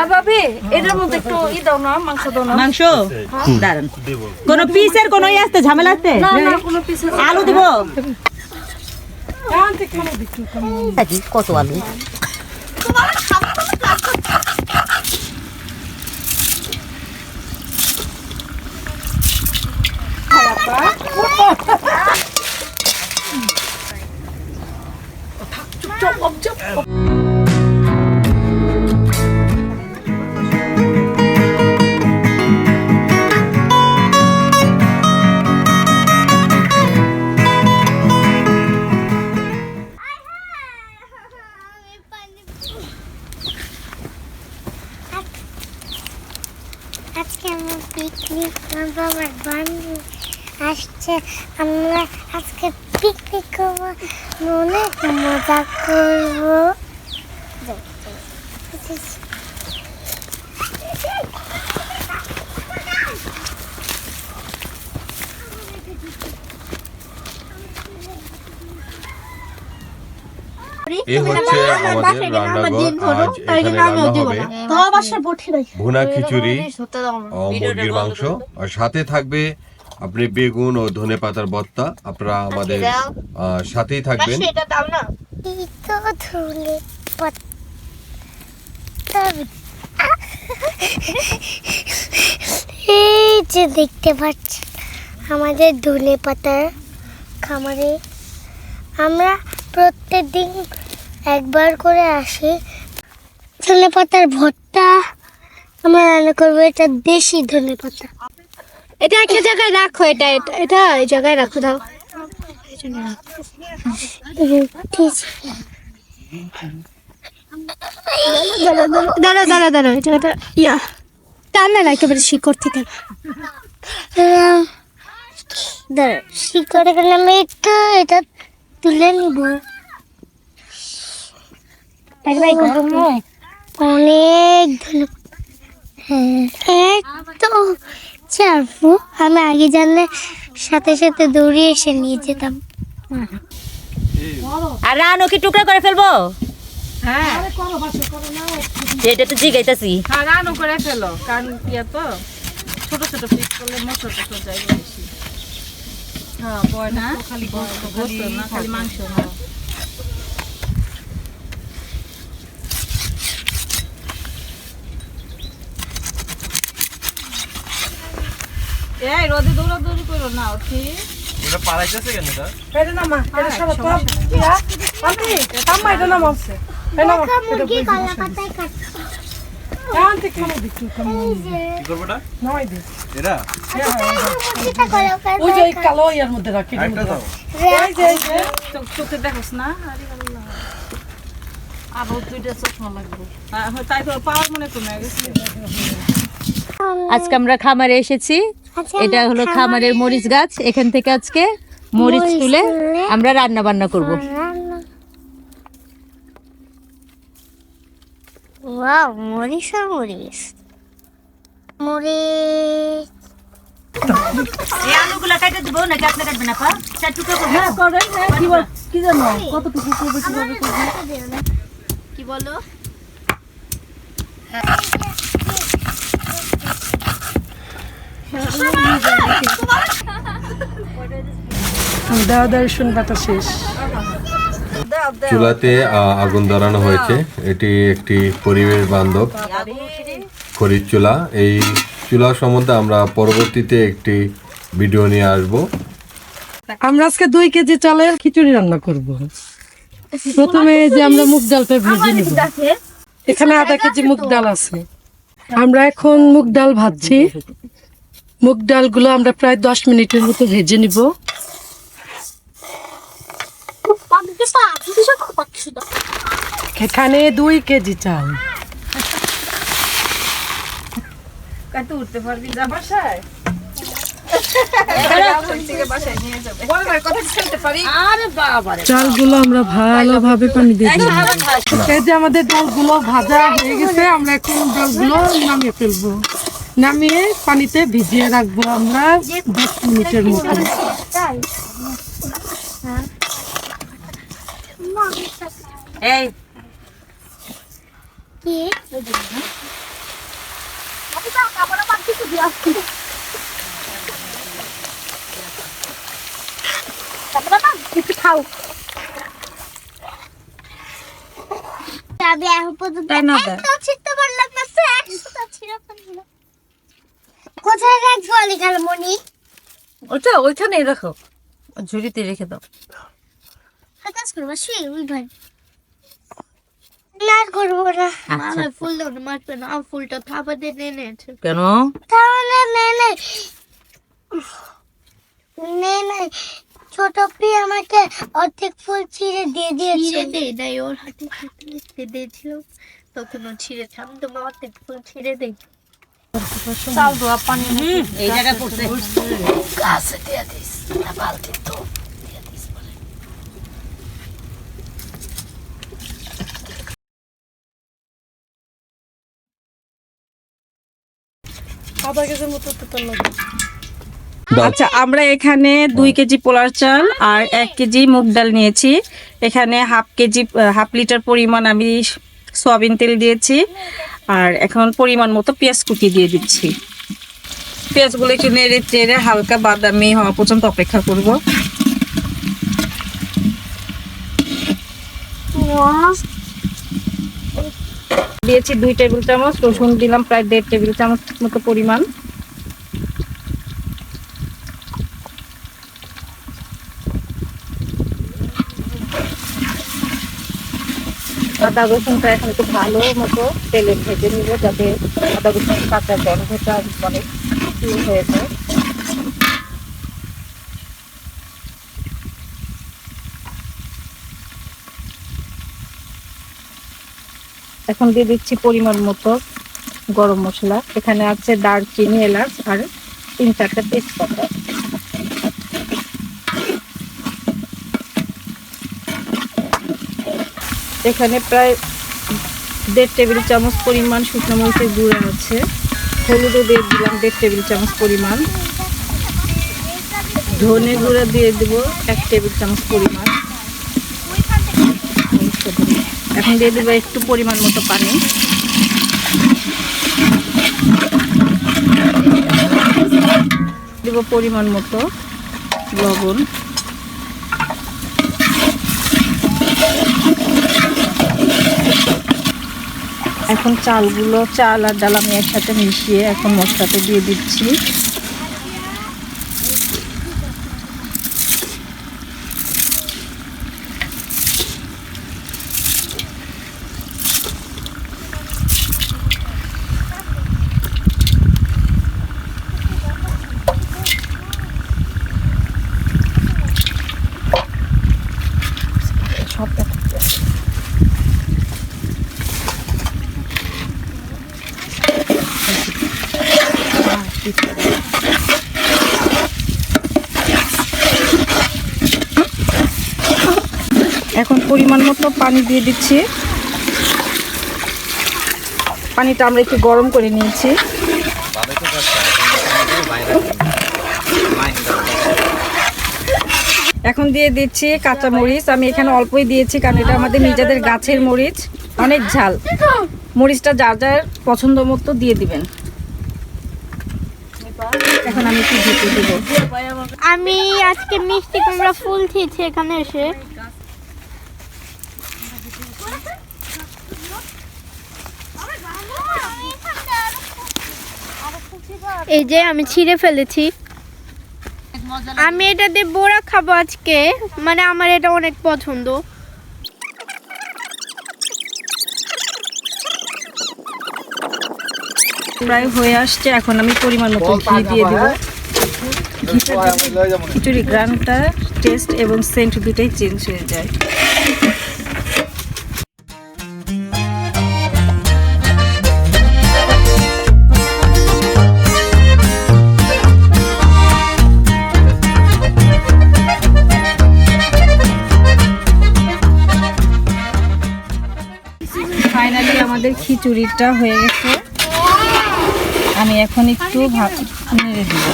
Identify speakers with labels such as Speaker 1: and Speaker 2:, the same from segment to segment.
Speaker 1: আর এটার মধ্যে একটু ই দাও না মাংস দাও না।
Speaker 2: মাংস? দাঁড়ান। কোন পিসের কোন ই আসতে ঝামেলা আসতে
Speaker 1: না না কোনো পিস
Speaker 2: আলু দিব।
Speaker 3: কত আলু।
Speaker 4: আমার বন্ধু আসছে। আমরা আজকে পিকনিক করব। অনেক মজা করব।
Speaker 5: এ হচ্ছে আমাদের রান্নাঘর। আজ এখানে রান্না হবে ভুনা খিচুড়ি মুরগির মাংস। আর সাথে থাকবে আপনি বেগুন ও ধনে পাতার ভর্তা আপনারা আমাদের সাথেই থাকবেন।
Speaker 4: এই তো ধুলে পাতা এই যে দেখতে পাচ্ছেন আমাদের ধনে পাতার খামারে আমরা প্রত্যেক দিন একবার করে আসি। ধনে পাতার ভর্তা আমরা রান্না করব এটা দেশি ধনে পাতা।
Speaker 6: এটা একটা জায়গায় রাখো এটা এটা- এটা এই জায়গায় রাখো দাও। দাঁড়া দাঁড়া দাঁড়া এই জায়গাটা ইয়া। টান না একেবারে শিকড় থেকে।
Speaker 4: দাঁড়া শিকড়ে গেলে আমি একটু এটা তুলে নিব। অনেক হ্যাঁ আমি আগে জানলে সাথে সাথে দৌড়িয়ে এসে নিয়ে যেতাম।
Speaker 2: আর রানো কি টুকরা করে ফেলব? এটা তো জিগাইতাছি।
Speaker 1: হ্যাঁ রান্না করে ফেলো কারণ ইয়া তো ছোট ছোট পিস করলে মশলা বেশি। হ্যাঁ বয় না খালি গোস্ত গোস্ত না খালি মাংস। না এই রোদে দৌড়াদৌড়ি করো না ঠিক
Speaker 4: মুরগি কলা পাতায় কাটছে। মুরগিটা কলা পাতায়
Speaker 1: চোখ চোখে দেখোস না আরে আল্লাহ আরও দুইটা চশমা লাগবে হ্যাঁ, হ্যাঁ, তাই তো পাওয়ার মনে কমে গেছে
Speaker 2: আজকে আমরা খামারে এসেছি।
Speaker 4: আচ্ছা,
Speaker 2: এটা হলো খামারের মরিচ গাছ। এখান থেকে আজকে মরিচ তুলে আমরা রান্না বান্না করব।
Speaker 4: ওয়াও মরিচ আর মরিচ। মরিচ।
Speaker 2: এই আলুগুলা কাটে দিব নাকি আপনি কাটবেন আপা? চার টুকরো করব
Speaker 1: না কি জানো? কতটুকু করবে কীভাবে করবে
Speaker 6: কি বলো?
Speaker 1: শেষ।
Speaker 5: চুলাতে আহ, আগুন ধরানো হয়েছে। এটি একটি পরিবেশ বান্ধব খড়ির চুলা। এই চুলা সম্বন্ধে আমরা পরবর্তীতে একটি ভিডিও নিয়ে আসব।
Speaker 7: আমরা আজকে দুই কেজি চালের খিচুড়ি রান্না করব। প্রথমে যে আমরা মুগ ডালটা ভেজে নিব। এখানে আধা কেজি মুগ ডাল আছে। আমরা এখন মুগ ডাল ভাজছি। মুগ ডালগুলো আমরা প্রায় দশ মিনিটের মতো ভেজে নিব। এখানে দুই কেজি চাল।
Speaker 1: উঠতে পারবি যা বাসায় বাসায় নিয়ে যাবে কথা শুনতে পারি
Speaker 7: চালগুলো আমরা ভালোভাবে পানি দিয়ে এই যে আমাদের ডালগুলো ভাজা হয়ে গেছে আমরা এখন ডালগুলো নামিয়ে ফেলব। নামিয়ে পানিতে ভিজিয়ে রাখব আমরা দশ মিনিটের মতো।
Speaker 2: এই।
Speaker 4: কি? আমি এখন পর্যন্ত
Speaker 2: দা?
Speaker 4: একটাও ছিঁড়তে পারলাম না তো একশোটা ছিঁড়ে ফেললাম। কোথায় রাখব আলি মনি
Speaker 8: ওটা ওইখানেই রাখো ঝুড়িতে রেখে দাও
Speaker 4: কাজ করব শুয়ে ওই ভাই না করব নে ছোট পি আমাকে অর্ধেক ফুল ছিঁড়ে দিয়ে দিয়েছে।
Speaker 6: ছিঁড়ে দে নাই ওর হাতে হাতে দিয়েছিল। তখন ও ছিঁড়েছে আমি তো মারতে ফুল ছিঁড়ে দেই
Speaker 8: চাল ধোয়া পানি
Speaker 2: এই জায়গা পড়ছে।
Speaker 7: আধা কেজির মতো তেল লাগবে
Speaker 1: আচ্ছা আমরা এখানে দুই কেজি পোলার চাল আর এক কেজি মুগ ডাল নিয়েছি। এখানে হাফ কেজি হাফ লিটার পরিমাণ আমি সয়াবিন তেল দিয়েছি আর এখন পরিমাণ মতো পেঁয়াজ কুটি দিয়ে দিচ্ছি। পেঁয়াজগুলো একটু নেড়ে চেড়ে হালকা বাদামি হওয়া পর্যন্ত অপেক্ষা করব। দিয়েছি দুই টেবিল চামচ রসুন দিলাম প্রায় দেড় টেবিল চামচ মতো পরিমাণ। আদা রসুনটা এখন একটু ভালো মতো তেলে ভেজে নিব যাতে আদা রসুন কাঁচা গন্ধটা অনেক ইয়ে হয়ে যায়। এখন দিয়ে দিচ্ছি পরিমাণ মতো গরম মশলা। এখানে আছে দারচিনি, এলাচ আর তিন চারটা তেজপাতা। এখানে প্রায় দেড় টেবিল চামচ পরিমাণ শুকনো মরিচের গুঁড়া আছে। হলুদও দিয়ে দিলাম দেড় টেবিল চামচ পরিমাণ। ধনে গুঁড়া দিয়ে দেবো এক টেবিল চামচ পরিমাণ। এখন দিয়ে দেবো একটু পরিমাণ মতো পানি। দেবো পরিমাণ মতো লবণ। এখন চালগুলো চাল আর ডাল আমি একসাথে মিশিয়ে এখন মশলাতে দিয়ে দিচ্ছি সব দেখাচ্ছি এখন মতো পানি দিয়ে দিচ্ছি। পানিটা আমরা একটু গরম করে নিয়েছি। এখন দিয়ে দিচ্ছি কাঁচা মরিচ। আমি এখানে অল্পই দিয়েছি কারণ এটা আমাদের নিজেদের গাছের মরিচ। অনেক ঝাল। মরিচটা যার যার পছন্দ মতো দিয়ে দিবেন। এখন আমি
Speaker 6: আমি আজকে মিষ্টি কুমড়া ফুল খেয়েছি এখানে এসে। এই যে আমি ছিঁড়ে ফেলেছি। আমি এটা দিয়ে বড়া খাব আজকে। মানে আমার এটা অনেক পছন্দ।
Speaker 1: প্রায় হয়ে আসছে এখন আমি পরিমাণ মতো ঘি দিয়ে দেবো। ঘিটা দিলে খিচুড়ি গ্রানটা টেস্ট এবং সেন্ট দুটোই চেঞ্জ হয়ে যায়। খিচুড়িটা হয়ে গেছে। আমি এখন একটু ভাত নেড়ে দিব।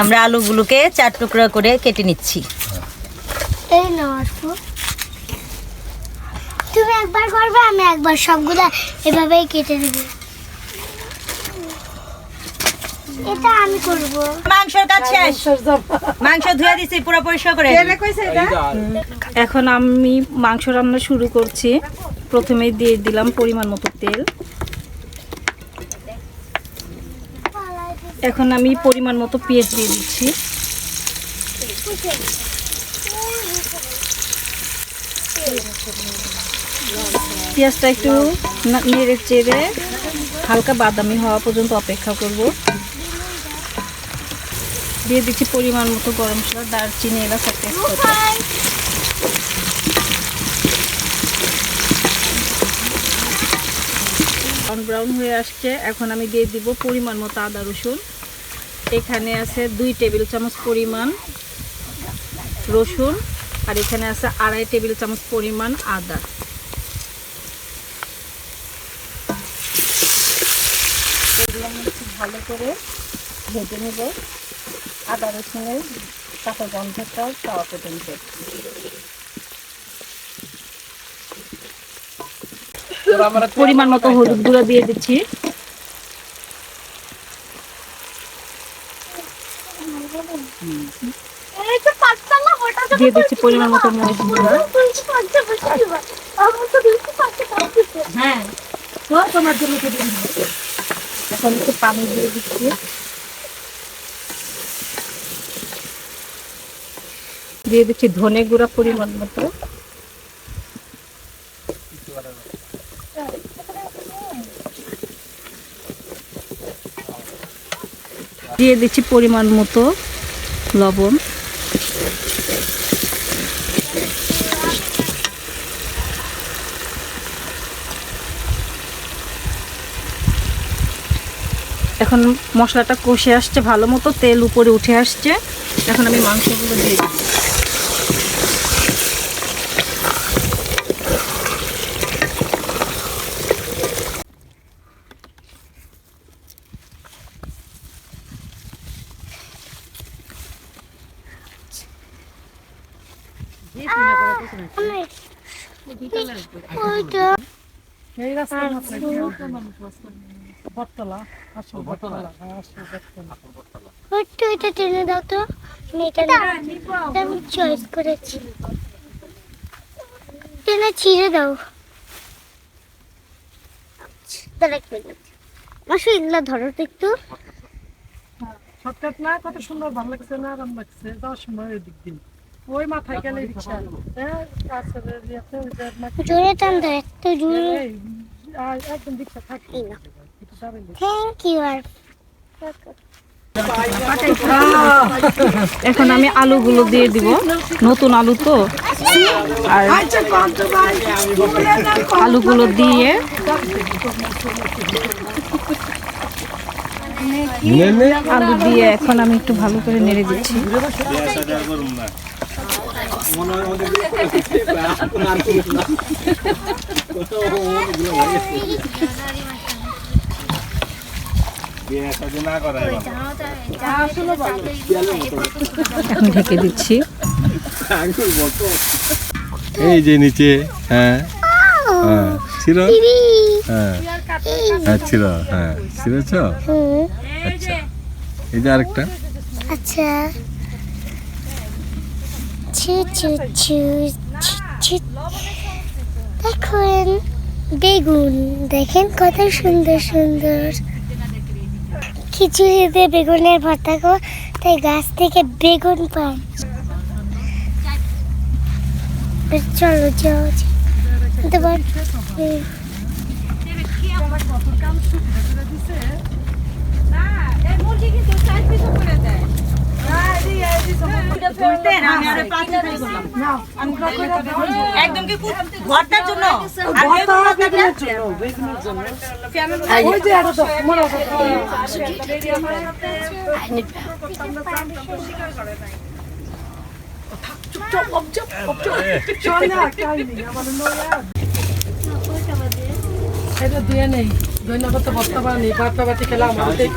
Speaker 2: আমরা আলুগুলোকে চার টুকরা করে কেটে নিচ্ছি।
Speaker 4: এই নাও তুমি একবার করবে আমি একবার সবগুলা এভাবেই কেটে দেব এটা আমি করব।
Speaker 2: মাংসের কাজ শেষ। মাংস ধুয়ে দিছি পুরো পরিষ্কার করে
Speaker 1: এখন আমি মাংস রান্না শুরু করছি। প্রথমে দিয়ে দিলাম পরিমাণ মতো তেল। এখন আমি পরিমাণ মতো পেঁয়াজ দিয়ে দিচ্ছি। পেঁয়াজটা একটু নেড়ে চেড়ে হালকা বাদামি হওয়া পর্যন্ত অপেক্ষা করব। দিয়ে দিচ্ছি পরিমাণ মতো গরম মশলা, দারচিনি, এলাচ আর তেজপাতা। ব্রাউন ব্রাউন হয়ে আসছে। এখন আমি দিয়ে দিব পরিমাণ মতো আদা, রসুন। এখানে আছে দুই টেবিল চামচ পরিমাণ রসুন আর এখানে আছে আড়াই টেবিল চামচ পরিমাণ আদা এগুলো আমি খুব ভালো করে ভেজে নেব। আদা রসুনের কাঁচা গন্ধটা পাওয়া পর্যন্ত। পরিমাণ মতো হলুদ গুঁড়ো দিয়ে দিচ্ছি। দিয়ে দিচ্ছি পরিমাণ মতো মরিচ গুঁড়ো।
Speaker 2: হ্যাঁ।
Speaker 1: এখন একটু পানি দিয়ে দিচ্ছি। দিয়ে দিচ্ছি ধনে গুঁড়া পরিমাণ মতো। দিয়ে দিচ্ছি পরিমাণ মতো লবণ। এখন মশলাটা কষে আসছে ভালো মতো তেল উপরে উঠে আসছে। এখন আমি মাংসগুলো দিয়ে দিই
Speaker 4: ওইটা
Speaker 7: মাথায় বটতলা আসো বটতলা? হ্যাঁ, আসো বটতলা।
Speaker 4: একটু এটা টেনে দাও তো এটা আমি চয়েস করেছি। টেনে ছিঁড়ে দাও। দাঁড়া এক মিনিট মাসু এগুলা ধরো তো একটু।
Speaker 7: শর্টকাট না কত সুন্দর ভালো লাগছে না আরাম লাগছে? যাওয়ার সময় ওই দিক দিন ওই মাথায় গেলে রিক্সা। হ্যাঁ
Speaker 4: জোরে টান দাও একটু জোরে।
Speaker 7: আর একদম রিক্সা থাকে।
Speaker 4: না থ্যাংক ইউ আর
Speaker 1: এখন আমি আলুগুলো দিয়ে দিব। নতুন আলু তো। আর আলুগুলো দিয়ে আলু দিয়ে এখন আমি একটু ভালো করে নেড়ে দিচ্ছি। এখন ঢেকে দিচ্ছি।
Speaker 5: এই যে নিচে হ্যাঁ। হ্যাঁ ছিল? হ্যাঁ। হ্যাঁ ছিল হ্যাঁ। আচ্ছা। এই যে আরেকটা।
Speaker 4: আচ্ছা। ছু ছু ছু ছু, ছু। দেখুন বেগুন। দেখেন কত সুন্দর সুন্দর। খিচুড়িতে বেগুনের ভর্তা খাব, তাই গাছ থেকে বেগুন পান। চলো, যাও হুম।
Speaker 2: মুরগি কিন্তু করে করলাম
Speaker 7: দিয়ে নেই ধন্যবাদ বস্তা বানি বাটা বাটি খেলাম আমাদের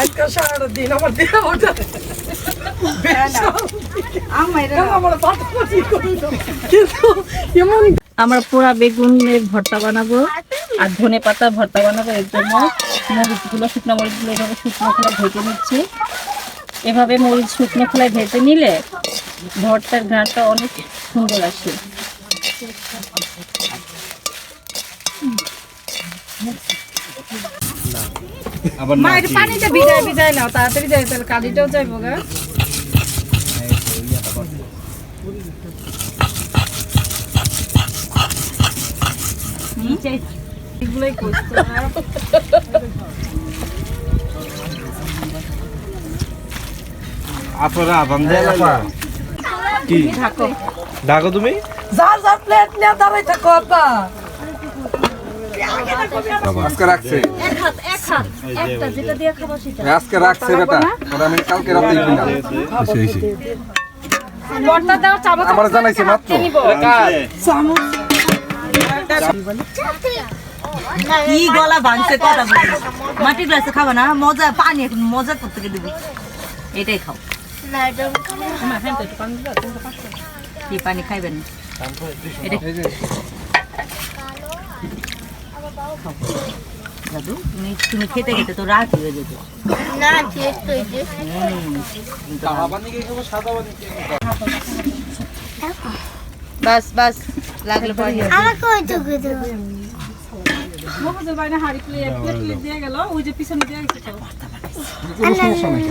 Speaker 7: আজকে সারাটা দিন আমার দিয়ে আমার
Speaker 1: পোড়া বেগুনের ভর্তা বানাবো আর ধনে পাতা ভর্তা বানাবো এর জন্য। মরিচগুলো শুকনো মরিচগুলো এভাবে শুকনো খোলা ভেজে নিচ্ছি। এভাবে মরিচ শুকনো খোলায় ভেজে নিলে ভর্তার ঘ্রাণটা অনেক সুন্দর আসে।
Speaker 8: মায়ের পানিতে ভিজায় ভিজায় নাও তাড়াতাড়ি যাই তাহলে কালিটাও যাইবো গা। এগুলোই করতে
Speaker 9: আপনারা আবান দেয় কি? ডাকো তুমি?
Speaker 7: যার যার প্লেট নিয়ে দাঁড়াই থাকো আপা
Speaker 10: আজকে রাখছে। আজকে রাখছে বেটা। আমি কালকে রাতে কিনা
Speaker 8: বর্তা দাও চাবো
Speaker 10: আমার জানাইছে মাত্র।
Speaker 2: কি গলা ভাঙছে, কথা বলি মাটির গ্লাসে খাবা না, মজা, পানি এখন মজা করতে দিবি। এটাই খাও। কি পানি খাইবেন? দাদু, তুমি খেতে খেতে তো রাত হয়ে যেত।
Speaker 4: না
Speaker 8: বাস বাস লাগলে পরে
Speaker 4: আমাকে ওই টুকু দেবো
Speaker 8: মোমোজের বাইরে হাড়ি প্লেট প্লেট প্লেট দিয়ে গেল ওই যে পিছনে দিয়ে গেছে তো।
Speaker 10: কোনো সমস্যা নাই।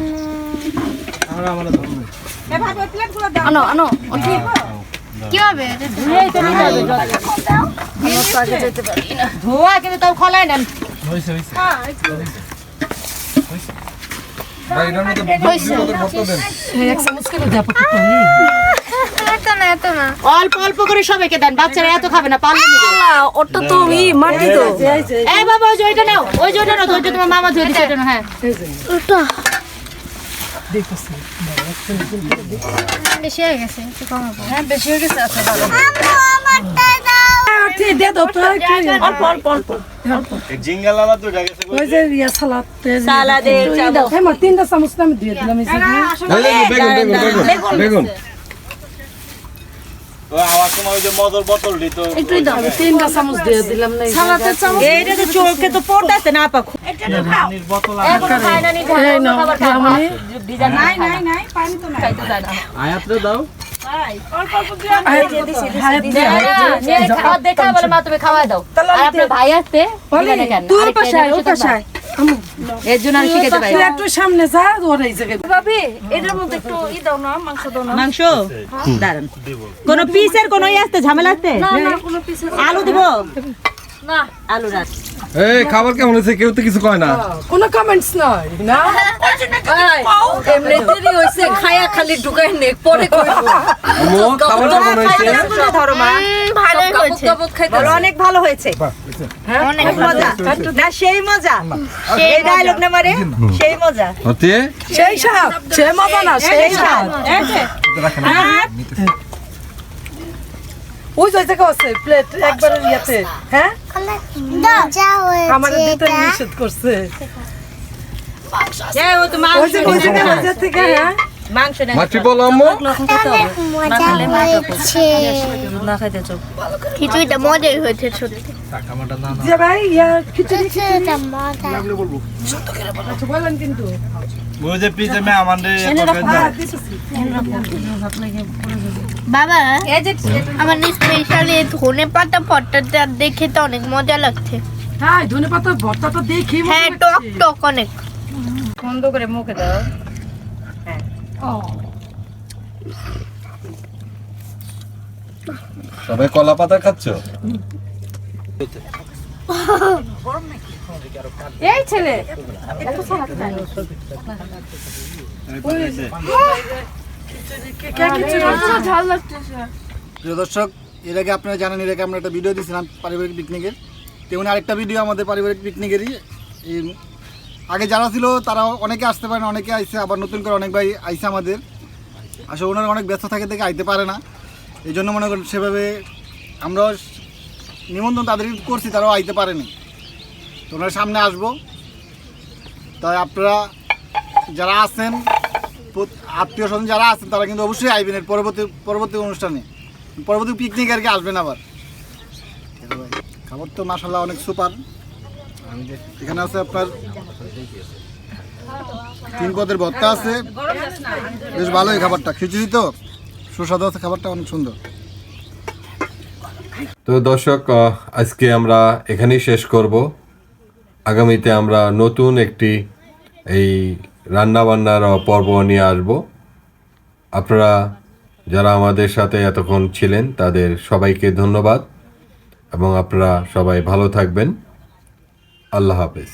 Speaker 8: এ ভাগ ওই প্লেটগুলো দাও।
Speaker 6: আনো আনো কি হবে?
Speaker 2: ধোয়া কিন্তু তাও খোলায় নেন
Speaker 10: ভাই
Speaker 6: না এত না
Speaker 2: অল্প অল্প করে সবাইকে দেন বাচ্চারা এত খাবে না পারলে নিবে
Speaker 11: ওটা তো ই মাটি তো
Speaker 2: এই বাবা ওই যে নাও ওই যে নাও ওইটা তোমার মামা ধুয়ে দিচ্ছে ওইটা নাও, হ্যাঁ
Speaker 6: বেশি হয়ে গেছে একটু কম
Speaker 8: হ্যাঁ বেশি হয়ে গেছে আচ্ছা ভালো
Speaker 7: ঠিক দে দাও তো অল্প অল্প অল্প
Speaker 9: জিঙ্গাল আলা দুইটা গেছে
Speaker 7: ওই যে ইয়া সালাদ
Speaker 2: সালাদের চামচ।
Speaker 7: হ্যাঁ তিনটা চামচ আমি দিয়ে দিলাম এই
Speaker 10: বেগুন বেগুন বেগুন বেগুন
Speaker 9: ও আমার সময় ওই যে মদর বোতল দিত
Speaker 7: একটুই দাও তিনটা চামচ দিয়ে দিলাম না সালাদের চামচ
Speaker 2: এইটা তো চোখে তো না আপা
Speaker 9: বোতল
Speaker 7: এই নাও
Speaker 8: নাই নাই নাই পানি তো নাই।
Speaker 9: আয়াতরে দাও
Speaker 2: দেখা বলে মা তুমি খাওয়াই দাও। কেন
Speaker 7: সামনে যা ওর এই জায়গায়
Speaker 8: মাংস
Speaker 2: দাঁড়ান পিসের কোন ই আসতে ঝামেলা আসতে আলু দিব
Speaker 8: না
Speaker 2: আলু রাখ
Speaker 10: এই খাবার কেমন হয়েছে? কেউ তো কিছু কয় না।
Speaker 7: কোনো কমেন্টস নাই না?
Speaker 11: এমনিতেই হইছে খায়া খালি ঢুকাই নে পরে কইবো।
Speaker 10: খাবার কেমন হয়েছে?
Speaker 2: ধরো মা।
Speaker 6: ভালোই হয়েছে।
Speaker 11: কাবত খাইতে
Speaker 2: বলো অনেক ভালো হয়েছে।
Speaker 6: অনেক
Speaker 2: মজা। না সেই মজা। এই ডায়লগ না মারে সেই মজা।
Speaker 10: হতে
Speaker 7: সেই সাপ সে মজা না সেই সাপ। ওই যে জায়গা আছে প্লেট একবার ইয়াতে হ্যাঁ?
Speaker 4: আমাদের
Speaker 7: দিতে নিষেধ করছে।
Speaker 2: হ্যাঁ ও তো
Speaker 7: ওই জায়গা থেকে হ্যাঁ?
Speaker 2: মাংস
Speaker 4: হয়েছে
Speaker 6: খিচুড়িটা মজাই হয়েছে সত্যি
Speaker 7: যে ভাই ইয়া খিচুড়ি
Speaker 4: খিচুড়িটা মজা
Speaker 7: আচ্ছা বলেন কিন্তু
Speaker 9: ওই পিছে মে আমাদের
Speaker 6: বাবা আমার স্পেশালি ধনে পাতা ভর্তাটা দেখে তো অনেক মজা লাগছে
Speaker 7: হ্যাঁ ধনে পাতা ভর্তাটা দেখি
Speaker 6: হ্যাঁ টক টক অনেক
Speaker 8: বন্ধ করে মুখে দাও
Speaker 10: সবাই কলা পাতা খাচ্ছ?
Speaker 8: এই ছেলে
Speaker 12: প্রিয় দর্শক এর আগে আপনারা জানেন এর আগে আমরা একটা ভিডিও দিয়েছিলাম পারিবারিক পিকনিকের তেমনি আরেকটা ভিডিও আমাদের পারিবারিক পিকনিকেরই এই আগে যারা ছিল, তারা অনেকে আসতে পারে না, অনেকে আইসে, আবার নতুন করে অনেক ভাই আইসে আমাদের। আসলে ওনারা অনেক ব্যস্ত থাকে থেকে আইতে পারে না। এই জন্য মনে করেন সেভাবে আমরাও নিমন্ত্রণ তাদের করছি, তারাও আইতে পারেনি। তো ওনার সামনে আসব। তাই আপনারা যারা আছেন আত্মীয় স্বজন যারা আছেন, তারা কিন্তু অবশ্যই আইবেন এর পরবর্তী পরবর্তী অনুষ্ঠানে। পরবর্তী পিকনিক আর কি আসবেন আবার। খাবার তো মাসাল্লাহ অনেক সুপার। এখানে আছে আপনার তিন পদের ভর্তা আছে। বেশ ভালোই খাবারটা। খিচুড়ি তো? সুস্বাদু আছে খাবারটা, অনেক সুন্দর।
Speaker 5: তো দর্শক আজকে আমরা এখানেই শেষ করব। আগামীতে আমরা নতুন একটি এই রান্নাবান্নার পর্ব নিয়ে আসব। আপনারা যারা আমাদের সাথে এতক্ষণ ছিলেন, তাদের সবাইকে ধন্যবাদ এবং আপনারা সবাই ভালো থাকবেন। আল্লাহ হাফেজ।